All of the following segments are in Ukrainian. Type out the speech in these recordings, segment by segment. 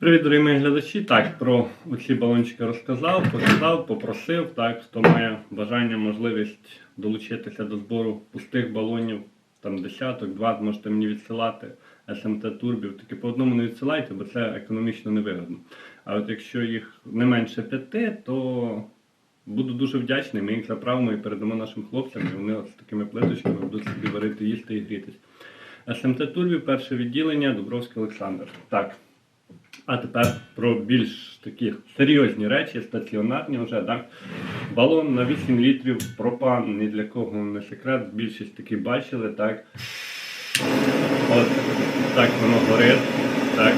Привіт, дорогі мої глядачі. Так, про ці балончики розказав, показав, попросив. Так, хто має бажання, можливість долучитися до збору пустих балонів, там десяток, два, можете мені відсилати СМТ турбів. Тільки по одному не відсилайте, бо це економічно невигодно. А от якщо їх не менше п'яти, то буду дуже вдячний. Ми їх заправимо і передамо нашим хлопцям, і вони з такими плиточками будуть собі варити, їсти і грітись. СМТ турбів, перше відділення, Дубровський Олександр. Так. А тепер про більш такі серйозні речі, стаціонарні вже, так? Балон на 8 літрів пропан, ні для кого не секрет, більшість таки бачили, так? От так воно горить, так.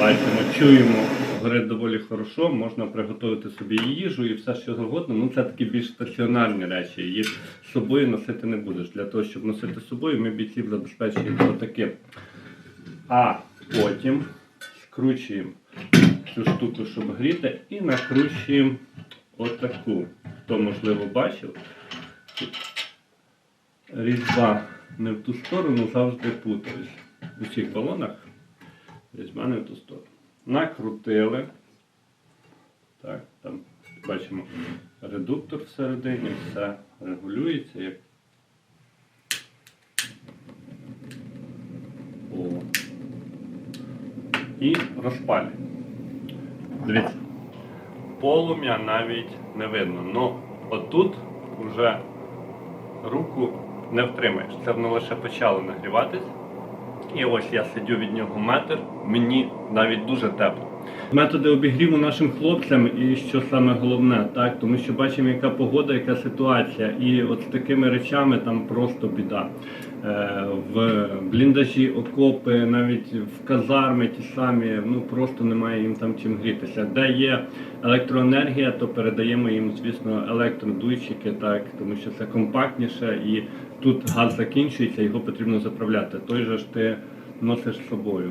Бачимо, чуємо, горить доволі хорошо, можна приготувати собі їжу і все що завгодно. Ну це такі більш стаціонарні речі. Їх з собою носити не будеш. Для того, щоб носити з собою, ми бійців забезпечуємо отаким. А потім скручуємо цю штуку, щоб гріти, і накручуємо отаку. Хто, можливо, бачив, різьба не в ту сторону, завжди путаюсь. У цих балонах різьба не в ту сторону. Накрутили. Так, там бачимо редуктор всередині, все регулюється. І розпалює. Дивіться. Полум'я навіть не видно. Ну, отут вже руку не втримаєш. Це воно лише почало нагріватись. І ось я сидю від нього метр, мені навіть дуже тепло. Методи обігріву нашим хлопцям, і що саме головне, так, тому що бачимо, яка погода, яка ситуація. І от з такими речами там просто біда. Е, в бліндажі, окопи, навіть в казарми ті самі, ну просто немає їм там чим грітися. Де є електроенергія, то передаємо їм, звісно, електродуйчики, так, тому що це компактніше і тут газ закінчується, його потрібно заправляти. Той же ж ти носиш з собою.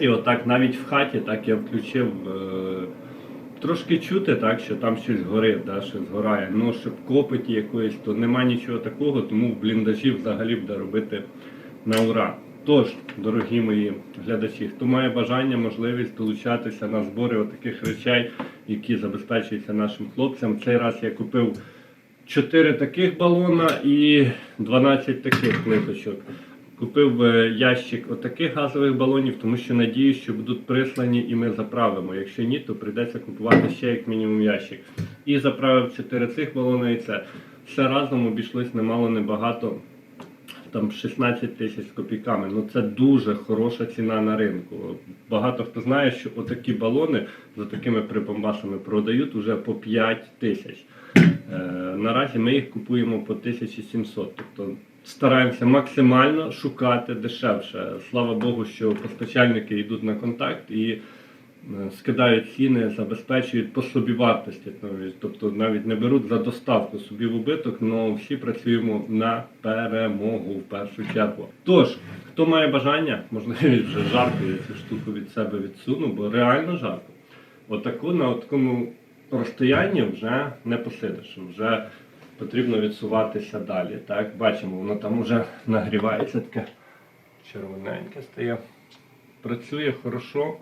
І отак навіть в хаті так я включив. Е, Трошки чути, так, що там щось горить, да, щось згорає. Ну, щоб копоті якоїсь, то нема нічого такого, тому в бліндажі взагалі буде робити на ура. Тож, дорогі мої глядачі, хто має бажання, можливість долучатися на збори отаких речей, які забезпечуються нашим хлопцям. Цей раз я купив 4 таких балона і 12 таких плиточок. Купив е, ящик отаких газових балонів, тому що надію, що будуть прислані і ми заправимо. Якщо ні, то прийдеться купувати ще як мінімум ящик. І заправив 4 цих балона і це. Все разом обійшлось немало небагато, там 16 тисяч з копійками. Ну це дуже хороша ціна на ринку. Багато хто знає, що отакі балони за такими прибамбасами продають уже по 5 тисяч. Е, Наразі ми їх купуємо по 1700. Тобто стараємося максимально шукати дешевше. Слава Богу, що постачальники йдуть на контакт і е, скидають ціни, забезпечують по собівартості. Навіть. Тобто навіть не беруть за доставку собі в убиток, але всі працюємо на перемогу в першу чергу. Тож, хто має бажання, можливість вже жарко, я цю штуку від себе відсуну, бо реально жарко. Отаку на такому розстоянні вже не посидиш. Вже потрібно відсуватися далі. Так, бачимо, воно там вже нагрівається, таке червоненьке стає. Працює хорошо,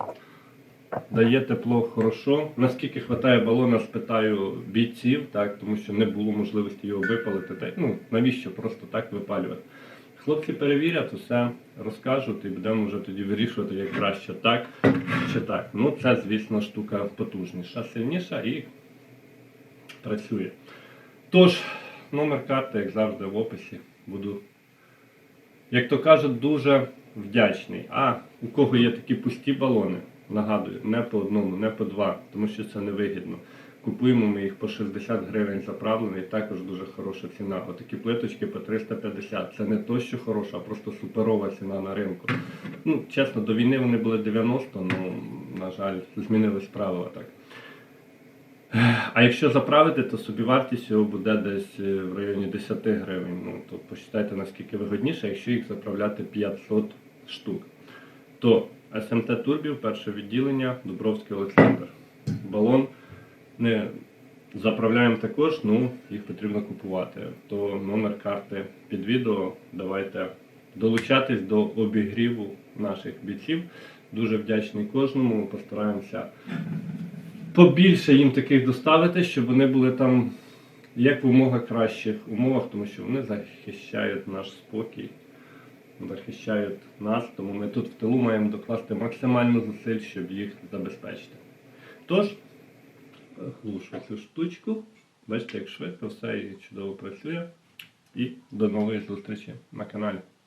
дає тепло хорошо. Наскільки вистачає балона, спитаю бійців, так, тому що не було можливості його випалити. Так, ну, навіщо просто так випалювати? Хлопці перевірять, усе розкажуть і будемо вже тоді вирішувати, як краще так чи так. Ну, це, звісно, штука потужніша, сильніша і працює. Тож, номер карти, як завжди, в описі. Буду, як то кажуть, дуже вдячний. А у кого є такі пусті балони, нагадую, не по одному, не по два, тому що це невигідно. Купуємо ми їх по 60 гривень заправлений, також дуже хороша ціна. Отакі плиточки по 350. Це не то, що хороша, а просто суперова ціна на ринку. Ну, чесно, до війни вони були 90, але, на жаль, змінились правила так. А якщо заправити, то собівартість його буде десь е, в районі 10 гривень. Ну, то посчитайте, наскільки вигодніше, якщо їх заправляти 500 штук. То СМТ Турбів, перше відділення, Дубровський Олександр. Балон не заправляємо також, ну їх потрібно купувати. То номер карти під відео. Давайте долучатись до обігріву наших бійців. Дуже вдячний кожному. Постараємося побільше їм таких доставити, щоб вони були там як в умога кращих умовах, тому що вони захищають наш спокій, захищають нас, тому ми тут в тилу маємо докласти максимально зусиль, щоб їх забезпечити. Тож, глушу цю штучку. Бачите, як швидко все і чудово працює. І до нової зустрічі на каналі.